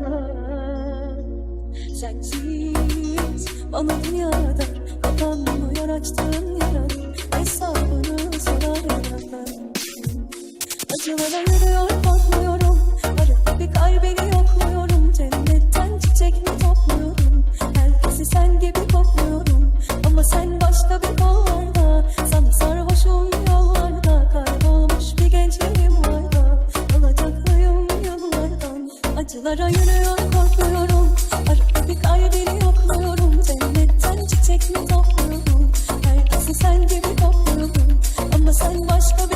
ayazlar Sensiz bana dünya dar Kapanmıyor açtığın yaranın Hesabını sorar yaradan Acılara yürüyor bakmıyorum Arı gibi kalbini yokluyorum. Cennetten çiçek mi topluyorum? Herkesi sen gibi kokluyorum Ama sen başka bir kollarda Acılara yürüyor korkmuyorum Arıp bir kalbini yokluyorum. Cennetten çiçek mi topluyorum? Herkesi sen gibi topluyorum. Ama sen başka bir